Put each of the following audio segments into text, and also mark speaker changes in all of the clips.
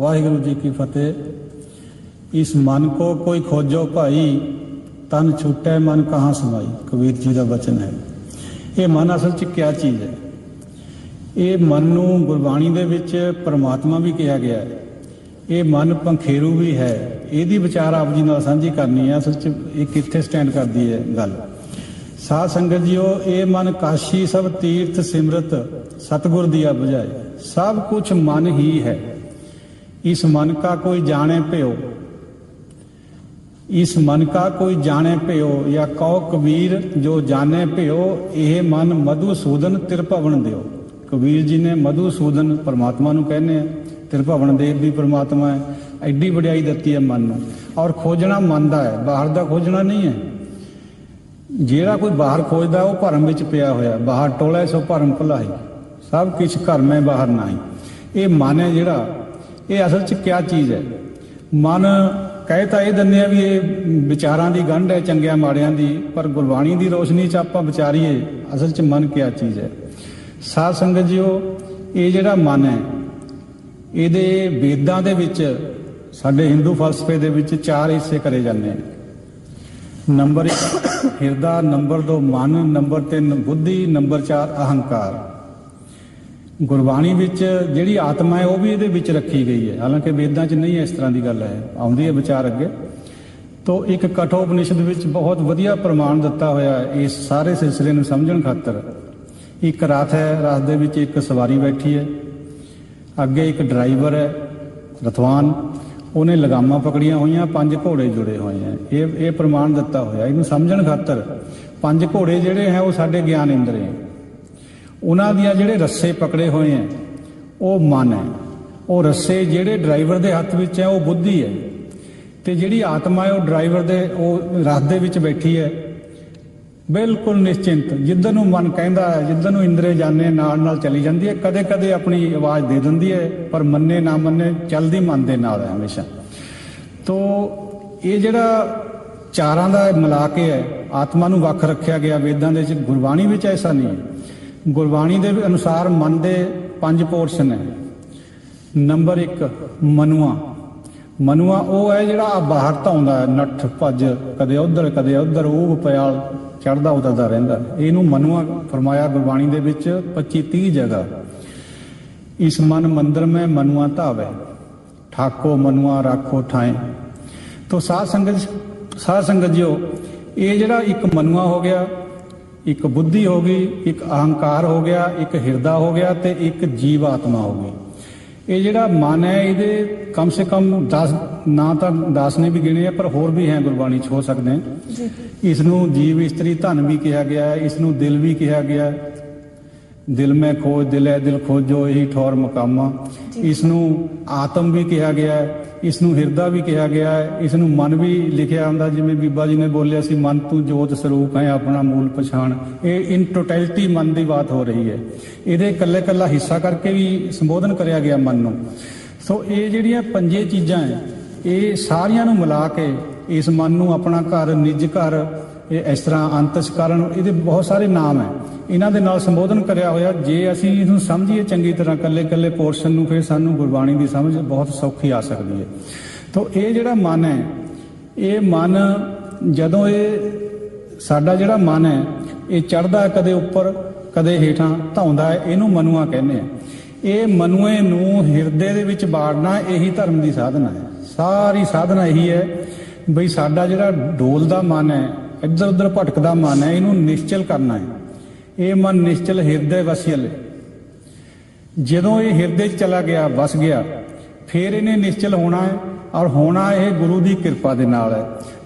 Speaker 1: ਵਾਹਿਗੁਰੂ ਜੀ ਕੀ ਫਤਿਹ। ਇਸ ਮਨ ਕੋ ਕੋਈ ਖੋਜੋ ਭਾਈ, ਤਨ ਛੁੱਟੈ ਮਨ ਕਹਾਂ ਸਮਾਈ। ਕਬੀਰ ਜੀ ਦਾ ਬਚਨ ਹੈ। ਇਹ ਮਨ ਅਸਲ 'ਚ ਕਿਆ ਚੀਜ਼ ਹੈ? ਇਹ ਮਨ ਨੂੰ ਗੁਰਬਾਣੀ ਦੇ ਵਿੱਚ ਪਰਮਾਤਮਾ ਵੀ ਕਿਹਾ ਗਿਆ ਹੈ। ਇਹ ਮਨ ਪੰਖੇਰੂ ਵੀ ਹੈ। ਇਹਦੀ ਵਿਚਾਰ ਆਪ ਜੀ ਨਾਲ ਸਾਂਝੀ ਕਰਨੀ ਹੈ। ਅਸਲ 'ਚ ਇਹ ਕਿੱਥੇ ਸਟੈਂਡ ਕਰਦੀ ਹੈ ਗੱਲ? ਸਾਧ ਸੰਗਤ ਜੀਓ, ਇਹ ਮਨ ਕਾਸ਼ੀ ਸਭ ਤੀਰਥ ਸਿਮਰਤ, ਸਤਗੁਰ ਦੀਆ ਬੁਝਾਏ ਸਭ ਕੁਝ ਮਨ ਹੀ ਹੈ। इस मन का कोई जाने प्यो इस मन का कोई जाने प्यो या कहो कबीर जो जाने प्यो ਇਹ ਮਨ ਮਧੂਸੂਦਨ ਤਿਰਭਵਨ ਦਿਓ ਕਬੀਰ ਜੀ ਨੇ ਮਧੂਸੂਦਨ ਪਰਮਾਤਮਾ ਨੂੰ ਕਹਿੰਦੇ ਆ ਤਿਰਭਵਨ ਦੇਵ ਵੀ ਪਰਮਾਤਮਾ ਹੈ ਐਡੀ ਵਡਿਆਈ ਦਿੱਤੀ ਹੈ ਮਨ ਨੂੰ ਔਰ ਖੋਜਣਾ ਮਨ ਦਾ ਹੈ ਬਾਹਰ ਦਾ ਖੋਜਣਾ ਨਹੀਂ ਹੈ ਜਿਹੜਾ ਕੋਈ ਬਾਹਰ ਖੋਜਦਾ ਉਹ ਭਰਮ ਵਿੱਚ ਪਿਆ ਹੋਇਆ ਬਾਹਰ ਟੋਲੇ ਸੋ ਭਰਮ ਭੁਲਾਈ ਸਭ ਕੁਝ ਘਰ ਮੈਂ ਬਾਹਰ ਨਹੀਂ ਇਹ ਮਨ ਹੈ ਜਿਹੜਾ ਇਹ ਅਸਲ 'ਚ ਕਿਆ ਚੀਜ਼ ਹੈ? ਮਨ ਕਹੇ ਤਾਂ ਇਹ ਦਿੰਦੇ ਆ ਵੀ ਇਹ ਵਿਚਾਰਾਂ ਦੀ ਗੰਢ ਹੈ, ਚੰਗਿਆਂ ਮਾੜਿਆਂ ਦੀ, ਪਰ ਗੁਰਬਾਣੀ ਦੀ ਰੋਸ਼ਨੀ 'ਚ ਆਪਾਂ ਵਿਚਾਰੀਏ, ਅਸਲ 'ਚ ਮਨ ਕਿਆ ਚੀਜ਼ ਹੈ? ਸਾਧ ਸੰਗਤ ਜੀਓ, ਇਹ ਜਿਹੜਾ ਮਨ ਹੈ, ਇਹਦੇ ਵੇਦਾਂ ਦੇ ਵਿੱਚ, ਸਾਡੇ ਹਿੰਦੂ ਫਲਸਫੇ ਦੇ ਵਿੱਚ ਚਾਰ ਹਿੱਸੇ ਕਰੇ ਜਾਂਦੇ ਨੇ ਨੰਬਰ 1 ਹਿਰਦਾ, ਨੰਬਰ 2 ਮਨ, ਨੰਬਰ 3 ਬੁੱਧੀ, ਨੰਬਰ 4 ਅਹੰਕਾਰ। ਗੁਰਬਾਣੀ ਵਿੱਚ ਜਿਹੜੀ ਆਤਮਾ ਹੈ, ਉਹ ਵੀ ਇਹਦੇ ਵਿੱਚ ਰੱਖੀ ਗਈ ਹੈ। ਹਾਲਾਂਕਿ ਵੇਦਾਂ 'ਚ ਨਹੀਂ ਇਸ ਤਰ੍ਹਾਂ ਦੀ ਗੱਲ ਹੈ। ਆਉਂਦੀ ਹੈ ਵਿਚਾਰ ਅੱਗੇ। ਤੋਂ ਇੱਕ ਕਠੋਪਨਿਸ਼ਦ ਵਿੱਚ ਬਹੁਤ ਵਧੀਆ ਪ੍ਰਮਾਣ ਦਿੱਤਾ ਹੋਇਆ ਹੈ। ਇਸ ਸਾਰੇ ਸਿਲਸਿਲੇ ਨੂੰ ਸਮਝਣ ਖਾਤਰ। ਇੱਕ ਰਥ ਹੈ ਰਥ ਦੇ ਵਿੱਚ ਇੱਕ ਸਵਾਰੀ ਬੈਠੀ ਹੈ। ਅੱਗੇ ਇੱਕ ਡਰਾਈਵਰ ਹੈ ਰਥਵਾਨ ਉਹਨੇ ਲਗਾਮਾਂ ਪਕੜੀਆਂ ਹੋਈਆਂ, ਪੰਜ ਘੋੜੇ ਜੁੜੇ ਹੋਏ ਹੈ। ਇਹ ਇਹ ਪ੍ਰਮਾਣ ਦਿੱਤਾ ਹੋਇਆ। ਇਹਨੂੰ ਸਮਝਣ ਖਾਤਰ ਪੰਜ ਘੋੜੇ ਜਿਹੜੇ ਹੈ, ਉਹ ਸਾਡੇ ਗਿਆਨ ਇੰਦਰੀ ਹੈ। ਉਹਨਾਂ ਦੀਆਂ ਜਿਹੜੇ ਰੱਸੇ ਪਕੜੇ ਹੋਏ ਹੈ, ਉਹ ਮਨ ਹੈ। ਉਹ ਰੱਸੇ ਜਿਹੜੇ ਡਰਾਈਵਰ ਦੇ ਹੱਥ ਵਿੱਚ ਹੈ, ਉਹ ਬੁੱਧੀ ਹੈ। ਤੇ ਜਿਹੜੀ ਆਤਮਾ ਹੈ, ਉਹ ਡਰਾਈਵਰ ਦੇ, ਉਹ ਰਥ ਦੇ ਵਿੱਚ ਬੈਠੀ ਹੈ। ਬਿਲਕੁਲ ਨਿਸ਼ਚਿੰਤ ਜਿੱਦਨ ਨੂੰ ਮਨ ਕਹਿੰਦਾ ਹੈ ਜਿੱਦਨ ਨੂੰ ਇੰਦਰੇ ਜਾਣੇ ਨਾਲ ਨਾਲ ਚਲੀ ਜਾਂਦੀ ਹੈ ਕਦੇ ਕਦੇ ਆਪਣੀ ਆਵਾਜ਼ ਦੇ ਦਿੰਦੀ ਹੈ, ਪਰ ਮੰਨੇ ਨਾ ਮੰਨੇ ਚੱਲਦੀ ਮਨ ਦੇ ਨਾਲ ਹੈ ਹਮੇਸ਼ਾ। ਤੋ ਇਹ ਜਿਹੜਾ ਚਾਰਾਂ ਦਾ ਮਿਲਾ ਕੇ ਹੈ, ਆਤਮਾ ਨੂੰ ਵੱਖ ਰੱਖਿਆ ਗਿਆ, ਵੇਦਾਂ ਦੇ ਵਿੱਚ ਗੁਰਬਾਣੀ ਵਿੱਚ ਐਸਾ ਨਹੀਂ ਹੈ। ਗੁਰਬਾਣੀ ਦੇ ਅਨੁਸਾਰ ਮਨ ਦੇ ਪੰਜ ਪੋਰਸ਼ਨ ਹੈ ਨੰਬਰ 1 ਮਨੁਆ। ਮਨੁਆ ਉਹ ਹੈ ਜਿਹੜਾ ਆ ਬਾਹਰ ਧਾਉਂਦਾ ਹੈ, ਨੱਠ, ਭੱਜ, ਕਦੇ ਉਧਰ ਕਦੇ ਉਧਰ ਉਹ ਪਿਆਲ ਚੜਦਾ ਉਤਰਦਾ ਰਹਿੰਦਾ। ਇਹਨੂੰ ਮਨੁਆ ਫਰਮਾਇਆ ਗੁਰਬਾਣੀ ਦੇ ਵਿੱਚ 25 30 ਜਗ੍ਹਾ। ਇਸ ਮਨ ਮੰਦਰ ਮੈਂ ਮਨੁਆ ਧਾਵੇ। ਠਾਕੋ ਮਨੁਆ, ਰਾਖੋ ਠਾਏ ਤੋ ਸਾਧ ਸੰਗਤ ਸਾਧ ਸੰਗਤ ਜਿਓ, ਇਹ ਜਿਹੜਾ ਇੱਕ ਮਨੁਆ ਹੋ ਗਿਆ ਇੱਕ ਬੁੱਧੀ ਹੋ ਗਈ ਇੱਕ ਅਹੰਕਾਰ ਹੋ ਗਿਆ ਇੱਕ ਹਿਰਦਾ ਹੋ ਗਿਆ ਤੇ ਇੱਕ ਜੀਵ ਆਤਮਾ ਹੋ ਗਈ। ਇਹ ਜਿਹੜਾ ਮਨ ਹੈ ਇਹਦੇ ਕਮ ਸੇ ਕਮ 10 ਨਾ ਤਾਂ 10 ਨੇ ਵੀ ਗਿਣੇ ਆ ਪਰ ਹੋਰ ਵੀ ਹੈ ਗੁਰਬਾਣੀ 'ਚ ਹੋ ਸਕਦੇ ਹੈ ਇਸ ਨੂੰ ਜੀਵ ਇਸਤਰੀ ਧਨ ਵੀ ਕਿਹਾ ਗਿਆ ਹੈ ਇਸ ਨੂੰ ਦਿਲ ਵੀ ਕਿਹਾ ਗਿਆ ਹੈ। ਦਿਲ ਮੈਂ ਖੋਜ ਦਿਲ ਹੈ ਦਿਲ ਖੋਜੋ ਇਹੀ ਠੌਰ ਮਕਾਮਾ। ਇਸ ਨੂੰ ਆਤਮ ਵੀ ਕਿਹਾ ਗਿਆ ਹੈ। ਇਸ ਨੂੰ ਹਿਰਦਾ ਵੀ ਕਿਹਾ ਗਿਆ ਹੈ ਇਸ ਨੂੰ ਮਨ ਵੀ ਲਿਖਿਆ ਹੁੰਦਾ ਜਿਵੇਂ ਬੀਬਾ ਜੀ ਨੇ ਬੋਲਿਆ ਸੀ, ਮਨ ਤੂੰ ਜੋਤ ਸਰੂਪ ਹੈ, ਆਪਣਾ ਮੂਲ ਪਛਾਣ। ਇਹ ਇਨ ਟੋਟੈਲਿਟੀ ਮਨ ਦੀ ਬਾਤ ਹੋ ਰਹੀ ਹੈ। ਇਹਦੇ ਇਕੱਲੇ ਇਕੱਲਾ ਹਿੱਸਾ ਕਰਕੇ ਵੀ ਸੰਬੋਧਨ ਕਰਿਆ ਗਿਆ ਮਨ ਨੂੰ। ਸੋ ਇਹ ਜਿਹੜੀਆਂ ਪੰਜੇ ਚੀਜ਼ਾਂ ਹੈ, ਇਹ ਸਾਰੀਆਂ ਨੂੰ ਮਿਲਾ ਕੇ ਇਸ ਮਨ ਨੂੰ ਆਪਣਾ ਘਰ, ਨਿੱਜ ਘਰ ਇਹ ਇਸ ਤਰ੍ਹਾਂ ਅੰਤਸ ਕਾਰਨ ਇਹਦੇ ਬਹੁਤ ਸਾਰੇ ਨਾਮ ਹੈ। ਇਹਨਾਂ ਦੇ ਨਾਲ ਸੰਬੋਧਨ ਕਰਿਆ ਹੋਇਆ, ਜੇ ਅਸੀਂ ਇਹਨੂੰ ਸਮਝੀਏ ਚੰਗੀ ਤਰ੍ਹਾਂ ਕੱਲੇ ਕੱਲੇ ਪੋਰਸ਼ਨ ਨੂੰ ਫਿਰ ਸਾਨੂੰ ਗੁਰਬਾਣੀ ਦੀ ਸਮਝ ਬਹੁਤ ਸੌਖੀ ਆ ਸਕਦੀ ਹੈ। ਤੋਂ ਇਹ ਜਿਹੜਾ ਮਨ ਹੈ, ਇਹ ਮਨ ਜਦੋਂ ਇਹ ਸਾਡਾ ਜਿਹੜਾ ਮਨ ਹੈ, ਇਹ ਚੜਦਾ ਕਦੇ ਉੱਪਰ, ਕਦੇ ਹੇਠਾਂ ਧਾਉਂਦਾ ਹੈ, ਇਹਨੂੰ ਮਨੁਆ ਕਹਿੰਦੇ ਆ। ਇਹ ਮਨੁਏ ਨੂੰ ਹਿਰਦੇ ਦੇ ਵਿੱਚ ਬਾੜਨਾ ਇਹੀ ਧਰਮ ਦੀ ਸਾਧਨਾ ਹੈ। ਸਾਰੀ ਸਾਧਨਾ ਇਹੀ ਹੈ ਬਈ ਸਾਡਾ ਜਿਹੜਾ ਡੋਲਦਾ ਮਨ ਹੈ ਇੱਧਰ ਉੱਧਰ ਭਟਕਦਾ ਮਨ ਹੈ ਇਹਨੂੰ ਨਿਸ਼ਚਲ ਕਰਨਾ ਹੈ। ਇਹ ਮਨ ਨਿਸ਼ਚਲ ਹਿਰਦੇ ਵਸਿਅਲ ਜਦੋਂ ਇਹ ਹਿਰਦੇ 'ਚ ਚਲਾ ਗਿਆ ਵਸ ਗਿਆ ਫਿਰ ਇਹਨੇ ਨਿਸ਼ਚਲ ਹੋਣਾ ਹੈ ਔਰ ਹੋਣਾ ਇਹ ਗੁਰੂ ਦੀ ਕਿਰਪਾ ਦੇ ਨਾਲ ਹੈ।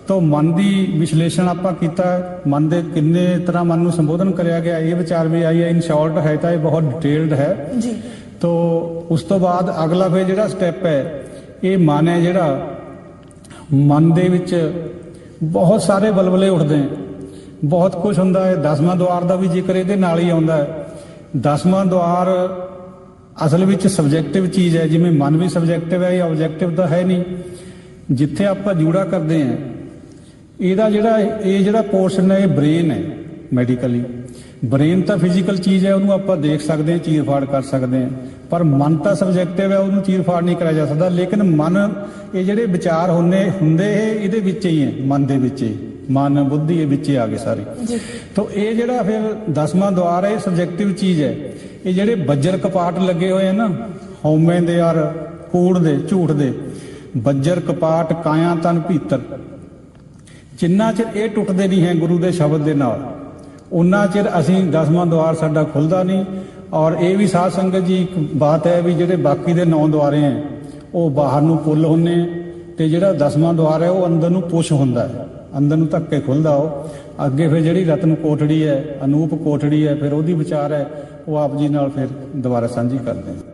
Speaker 1: ਤੋਂ ਮਨ ਦੀ ਵਿਸ਼ਲੇਸ਼ਣ ਆਪਾਂ ਕੀਤਾ ਮਨ ਦੇ ਕਿੰਨੇ ਤਰ੍ਹਾਂ ਮਨ ਨੂੰ ਸੰਬੋਧਨ ਕਰਿਆ ਗਿਆ ਇਹ ਵਿਚਾਰ ਵੀ ਆਈ ਹੈ। ਇਨ ਸ਼ਾਰਟ ਹੈ ਤਾਂ ਇਹ ਬਹੁਤ ਡਿਟੇਲਡ ਹੈ।
Speaker 2: ਜੀ।
Speaker 1: ਤੋ ਉਸ ਤੋਂ ਬਾਅਦ ਅਗਲਾ ਫਿਰ ਜਿਹੜਾ ਸਟੈਪ ਹੈ ਇਹ ਮਨ ਹੈ ਜਿਹੜਾ ਮਨ ਦੇ ਵਿੱਚ ਬਹੁਤ ਸਾਰੇ ਬਲਬਲੇ ਉੱਠਦੇ ਹੈ ਬਹੁਤ ਕੁਝ ਹੁੰਦਾ ਹੈ। ਦਸਵਾਂ ਦੁਆਰ ਦਾ ਵੀ ਜ਼ਿਕਰ ਇਹਦੇ ਨਾਲ ਹੀ ਆਉਂਦਾ ਹੈ। ਦਸਵਾਂ ਦੁਆਰ ਅਸਲ ਵਿੱਚ ਸਬਜੈਕਟਿਵ ਚੀਜ਼ ਹੈ। ਜਿਵੇਂ ਮਨ ਵੀ ਸਬਜੈਕਟਿਵ ਹੈ ਇਹ ਆਬਜੈਕਟਿਵ ਤਾਂ ਹੈ ਨਹੀਂ। ਜਿੱਥੇ ਆਪਾਂ ਜੂੜਾ ਕਰਦੇ ਹਾਂ, ਇਹਦਾ ਜਿਹੜਾ, ਇਹ ਜਿਹੜਾ ਪੋਰਸ਼ਨ ਹੈ, ਇਹ ਬ੍ਰੇਨ ਹੈ ਮੈਡੀਕਲੀ ਬ੍ਰੇਨ ਤਾਂ ਫਿਜ਼ੀਕਲ ਚੀਜ਼ ਹੈ ਉਹਨੂੰ ਆਪਾਂ ਦੇਖ ਸਕਦੇ ਹਾਂ ਚੀਰ-ਫਾੜ ਕਰ ਸਕਦੇ ਹਾਂ। ਪਰ ਮਨ ਤਾਂ ਸਬਜੈਕਟਿਵ ਹੈ ਉਹਨੂੰ ਚੀਰ-ਫਾੜ ਨਹੀਂ ਕਰਿਆ ਜਾ ਸਕਦਾ। ਲੇਕਿਨ ਮਨ ਇਹ ਜਿਹੜੇ ਵਿਚਾਰ ਹੁੰਨੇ ਹੁੰਦੇ ਇਹ ਇਹਦੇ ਵਿੱਚ ਹੀ ਹੈ ਮਨ ਦੇ ਵਿੱਚ ਹੀ। ਮਨ ਬੁੱਧੀ ਇਹ ਵਿੱਚ ਆ ਗਏ ਸਾਰੇ।
Speaker 2: ਜੀ।
Speaker 1: ਤੋ ਇਹ ਜਿਹੜਾ ਫਿਰ ਦਸਵਾਂ ਦੁਆਰ ਹੈ ਇਹ ਸਬਜੈਕਟਿਵ ਚੀਜ਼ ਹੈ। ਇਹ ਜਿਹੜੇ ਬੱਜਰ ਕਪਾਟ ਲੱਗੇ ਹੋਏ ਆ ਨਾ ਹਉਮੈ ਦੇ ਔਰ ਕੂੜ ਦੇ ਝੂਠ ਦੇ। ਬੱਜਰ ਕਪਾਟ ਕਾਇਆ ਤਨ ਭੀਤਰ। ਜਿੰਨਾ ਚਿਰ ਇਹ ਟੁੱਟਦੇ ਨਹੀਂ ਹੈ ਗੁਰੂ ਦੇ ਸ਼ਬਦ ਦੇ ਨਾਲ ਉਨਾ ਚਿਰ ਅਸੀਂ ਦਸਵਾਂ ਦੁਆਰ ਸਾਡਾ ਖੁੱਲਦਾ ਨਹੀਂ। ਔਰ ਇਹ ਵੀ ਸਾਧ ਸੰਗਤ ਜੀ, ਇੱਕ ਬਾਤ ਹੈ ਵੀ ਜਿਹੜੇ ਬਾਕੀ ਦੇ ਨੌ ਦੁਆਰੇ ਹੈ, ਉਹ ਬਾਹਰ ਨੂੰ ਪੁੱਲ ਹੁੰਨੇ ਆ ਤੇ ਜਿਹੜਾ ਦਸਵਾਂ ਦੁਆਰ ਹੈ, ਉਹ ਅੰਦਰ ਨੂੰ ਪੁਸ਼ ਹੁੰਦਾ ਹੈ। ਅੰਦਰ ਨੂੰ ਧੱਕੇ ਖੁੱਲਦਾ ਉਹ। ਅੱਗੇ ਫਿਰ ਜਿਹੜੀ ਰਤਨ ਕੋਠੜੀ ਹੈ, ਅਨੂਪ ਕੋਠੜੀ ਹੈ, ਫਿਰ ਉਹਦੀ ਵਿਚਾਰ ਹੈ, ਉਹ ਆਪ ਜੀ ਨਾਲ ਫਿਰ ਦੁਬਾਰਾ ਸਾਂਝੀ ਕਰਦੇ ਹਾਂ।